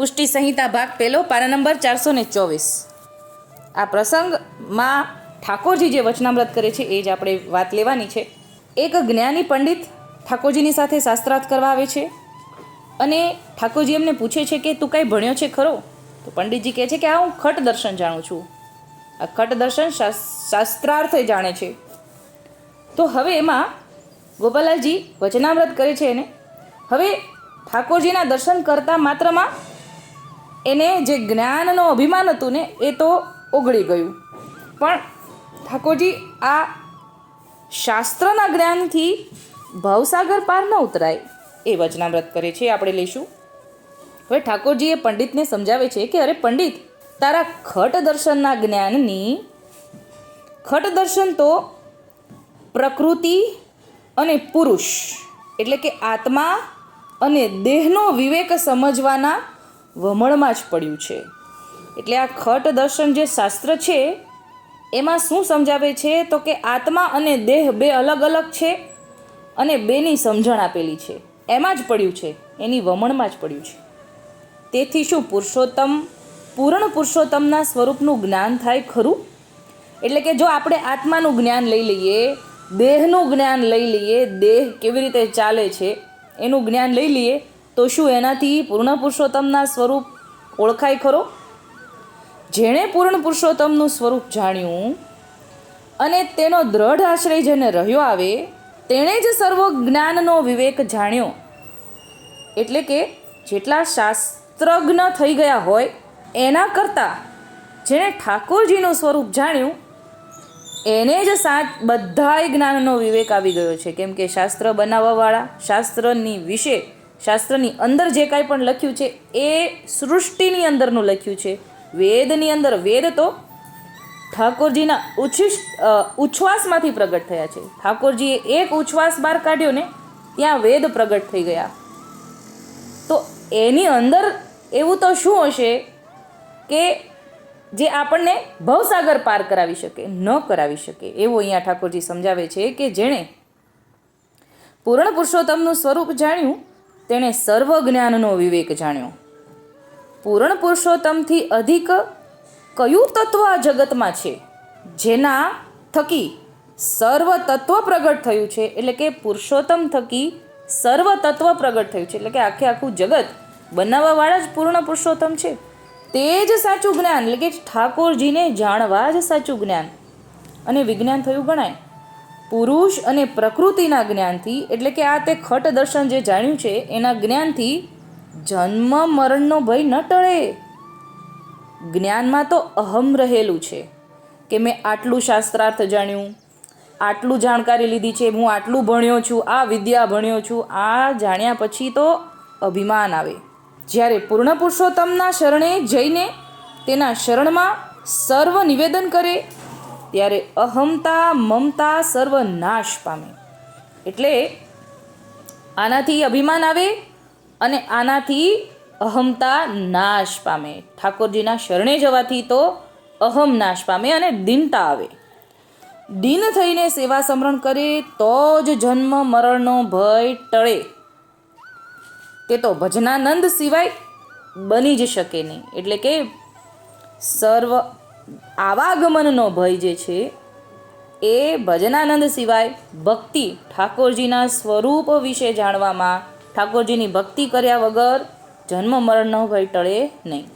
પુષ્ટિ સંહિતા ભાગ પહેલો, પારા નંબર ચારસો ને ચોવીસ. આ પ્રસંગમાં ઠાકોરજી જે વચનામ્રત કરે છે, એ જ આપણે વાત લેવાની છે. એક જ્ઞાની પંડિત ઠાકોરજીની સાથે શાસ્ત્રાર્થ કરવા આવે છે અને ઠાકોરજી એમને પૂછે છે કે, તું કાંઈ ભણ્યો છે ખરો? તો પંડિતજી કહે છે કે આ હું ખટ દર્શન જાણું છું. આ ખટ દર્શન શાસ- શાસ્ત્રાર્થ જાણે છે. તો હવે એમાં ગોપાલાલજી વચનામૃત કરે છે એને. હવે ઠાકોરજીના દર્શન કરતા માત્રમાં એને જે જ્ઞાનનો અભિમાન હતું ને, એ તો ઓગળી ગયું. પણ ઠાકોરજી, આ શાસ્ત્રના જ્ઞાનથી ભવસાગર પાર ન ઉતરાય એ વચનામ્રત કરે છે. આપણે લઈશું. હવે ઠાકોરજી એ પંડિતને સમજાવે છે કે, અરે પંડિત, તારા ખટ દર્શનના જ્ઞાનની, ખટ દર્શન તો પ્રકૃતિ અને પુરુષ, એટલે કે આત્મા અને દેહનો વિવેક સમજવાના વમળમાં જ પડ્યું છે. એટલે આ ખટ દર્શન જે શાસ્ત્ર છે, એમાં શું સમજાવે છે? તો કે આત્મા અને દેહ બે અલગ અલગ છે અને બેની સમજણ આપેલી છે. એમાં જ પડ્યું છે. એની વમણમાં જ પડ્યું છે. તેથી શું પુરુષોત્તમ, પૂર્ણ પુરુષોત્તમના સ્વરૂપનું જ્ઞાન થાય ખરું? એટલે કે જો આપણે આત્માનું જ્ઞાન લઈ લઈએ, દેહનું જ્ઞાન લઈ લઈએ, દેહ કેવી રીતે ચાલે છે, એનું જ્ઞાન લઈ લઈએ તો શું એનાથી પૂર્ણ પુરુષોત્તમના સ્વરૂપ ઓળખાય ખરો? જેણે પૂર્ણ પુરુષોત્તમનું સ્વરૂપ જાણ્યું અને તેનો દ્રઢ આશ્રય જેને રહ્યો આવે, તેણે જ સર્વ જ્ઞાનનો વિવેક જાણ્યો. એટલે કે જેટલા શાસ્ત્રજ્ઞ થઈ ગયા હોય, એના કરતાં જેણે ઠાકોરજીનું સ્વરૂપ જાણ્યું, એને જ સાત બધાય જ્ઞાનનો વિવેક આવી ગયો છે. કેમ કે શાસ્ત્ર બનાવવાવાળા, શાસ્ત્રની વિશે શાસ્ત્રની અંદર જે કાંઈ પણ લખ્યું છે, એ સૃષ્ટિની અંદરનું લખ્યું છે. વેદની અંદર, વેદ તો ઠાકોરજીના ઉચ્છિષ્ટ ઉચ્છવાસમાંથી પ્રગટ થયા છે. ઠાકોરજીએ એક ઉચ્છ્વાસ બહાર કાઢ્યો ને, ત્યાં વેદ પ્રગટ થઈ ગયા. તો એની અંદર એવું તો શું હશે કે જે આપણને ભવસાગર પાર કરાવી શકે, ન કરાવી શકે, એવું અહીંયા ઠાકોરજી સમજાવે છે કે જેણે પૂર્ણ પુરુષોત્તમનું સ્વરૂપ જાણ્યું તેણે સર્વ જ્ઞાનનો વિવેક જાણ્યો. પૂર્ણ પુરુષોત્તમથી અધિક કયું તત્વ આ જગતમાં છે? જેના થકી સર્વ તત્વ પ્રગટ થયું છે. એટલે કે પુરુષોત્તમ થકી સર્વ તત્વ પ્રગટ થયું છે. એટલે કે આખે આખું જગત બનાવવાવાળા જ પૂર્ણ પુરુષોત્તમ છે. તે જ સાચું જ્ઞાન. એટલે કે ઠાકોરજીને જાણવા જ સાચું જ્ઞાન. અને વિજ્ઞાન થયું ગણાય. પુરુષ અને પ્રકૃતિના જ્ઞાનથી, એટલે કે આ તે ખટ દર્શન જે જાણ્યું છે, એના જ્ઞાનથી જન્મ મરણનો ભય ન ટળે. જ્ઞાનમાં તો અહમ રહેલું છે કે મેં આટલું શાસ્ત્રાર્થ જાણ્યું, આટલું જાણકારી લીધી છે, હું આટલું ભણ્યો છું, આ વિદ્યા ભણ્યો છું, આ જાણ્યા પછી તો અભિમાન આવે. જ્યારે પૂર્ણ પુરુષોત્તમના શરણે જઈને તેના શરણમાં સર્વ નિવેદન કરે ત્યારે અહમતા મમતા સર્વનાશ પામે. એટલે આનાથી અભિમાન આવે અને આનાથી અહમતા નાશ પામે. ઠાકોરજીના શરણે જવાથી તો અહમ નાશ પામે અને દીનતા આવે. દીન થઈને સેવા સમરણ કરે તો જ જન્મ મરણનો ભય ટળે. તે તો ભજનાનંદ સિવાય બની જ શકે નહીં. એટલે કે સર્વ આવાગમનનો ભય જે છે, એ ભજનાનંદ સિવાય ભક્તિ ઠાકોરજીના સ્વરૂપ વિશે જાણવામાં ઠાકોરજીની ભક્તિ કર્યા વગર જન્મ મરણનો ભય ટળે નહીં.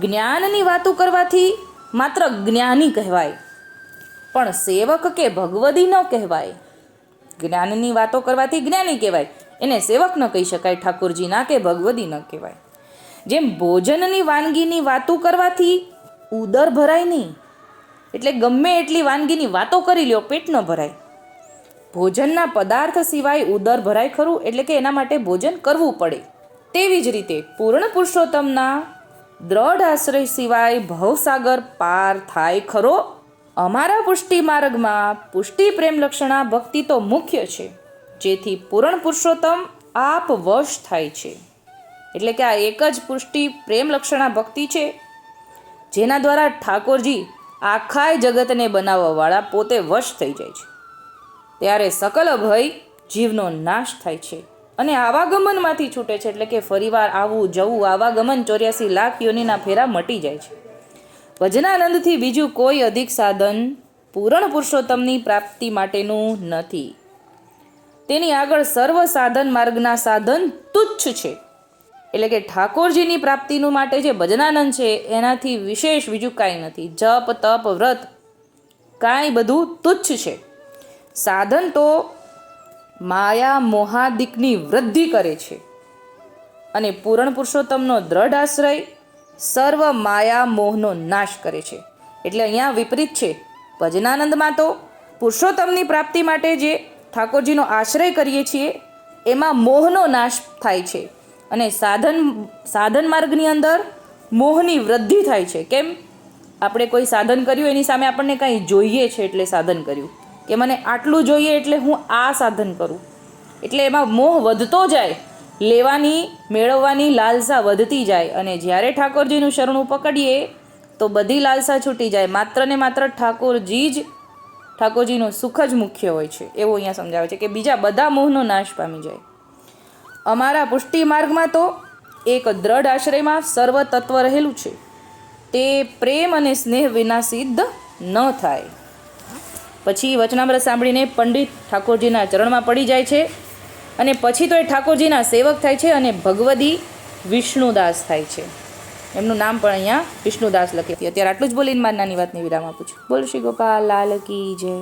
જ્ઞાનની વાતો કરવાથી માત્ર જ્ઞાની કહેવાય, પણ સેવક કે ભગવદી ન કહેવાય. જ્ઞાનની વાતો કરવાથી જ્ઞાની કહેવાય, એને સેવક ન કહી શકાય ઠાકોરજીના કે ભગવદી ન કહેવાય. જેમ ભોજનની વાનગીની વાતો કરવાથી ઉદર ભરાય નહીં. એટલે ગમે એટલી વાનગીની વાતો કરી લ્યો, પેટ ન ભરાય. ભોજનના પદાર્થ સિવાય ઉદર ભરાય ખરું, એટલે કે એના માટે ભોજન કરવું પડે. તેવી જ રીતે પૂર્ણ પુરુષોત્તમના દ્રઢ આશ્રય સિવાય ભવસાગર પાર થાય ખરો. અમારા પુષ્ટિ માર્ગમાં પુષ્ટિ પ્રેમ લક્ષણા ભક્તિ તો મુખ્ય છે. જેથી પૂર્ણ પુરુષોત્તમ આપ વશ થાય છે. એટલે કે આ એક જ પુષ્ટિ પ્રેમ લક્ષણા ભક્તિ છે. જેના દ્વારા ઠાકોરજી આખાય જગતને બનાવવાવાળા પોતે વશ થઈ જાય છે. ત્યારે સકલ ભય જીવનો નાશ થાય છે અને આવાગમનમાંથી છૂટે છે એટલે કે ફરીવાર આવવું, જવું, આવાગમન ચોર્યાસી લાખ યોનિના ફેરા મટી જાય છે. ભજનાનંદથી બીજું કોઈ અધિક સાધન પૂરણ પુરુષોત્તમની પ્રાપ્તિ માટેનું નથી. તેની આગળ સર્વ સાધન માર્ગના સાધન તુચ્છ છે. એટલે કે ઠાકોરજીની પ્રાપ્તિનું માટે જે ભજનાનંદ છે, એનાથી વિશેષ બીજું કાંઈ નથી. જપ, તપ, વ્રત, કાંઈ બધું તુચ્છ છે. સાધન તો માયા મોહાદિકની વૃદ્ધિ કરે છે. અને પૂરણ પુરુષોત્તમનો દ્રઢ આશ્રય સર્વ માયા મોહનો નાશ કરે છે. એટલે અહીંયા વિપરીત છે. ભજનાનંદમાં તો પુરુષોત્તમની પ્રાપ્તિ માટે જે ઠાકોરજીનો આશ્રય કરીએ છીએ, એમાં મોહનો નાશ થાય છે. અને સાધન સાધન માર્ગની અંદર મોહની વૃદ્ધિ થાય છે. કેમ? આપણે કોઈ સાધન કર્યું, એની સામે આપણને કંઈ જોઈએ છે એટલે સાધન કર્યું. કે મને આટલું જોઈએ એટલે હું આ સાધન કરું. એટલે એમાં મોહ વધતો જાય, લેવાની, મેળવવાની લાલસા વધતી જાય. અને જ્યારે ઠાકોરજીનું શરણું પકડીએ, તો બધી લાલસા છૂટી જાય. માત્ર ને માત્ર ઠાકોરજી જ ઠાકોરજીનું સુખ જ મુખ્ય હોય છે. એવું અહીંયા સમજાવે છે કે બીજા બધા મોહનો નાશ પામી જાય. અમારા પુષ્ટિ માર્ગમાં તો એક દ્રઢ આશ્રયમાં સર્વ તત્વ રહેલું છે. તે પ્રેમ અને સ્નેહ વિના સિદ્ધ ન થાય. પછી વચનામૃત સાંભળીને પંડિત ઠાકોરજીના ચરણમાં પડી જાય છે અને પછી તો એ ઠાકોરજીના સેવક થાય છે અને ભગવદી વિષ્ણુદાસ થાય છે. એમનું નામ પણ અહીંયા વિષ્ણુદાસ લખે અત્યારે આટલું જ બોલીને મારી નાની વાતની વિરામ આપું છું. બોલ શ્રી ગોપાલ, લાલ કી જય.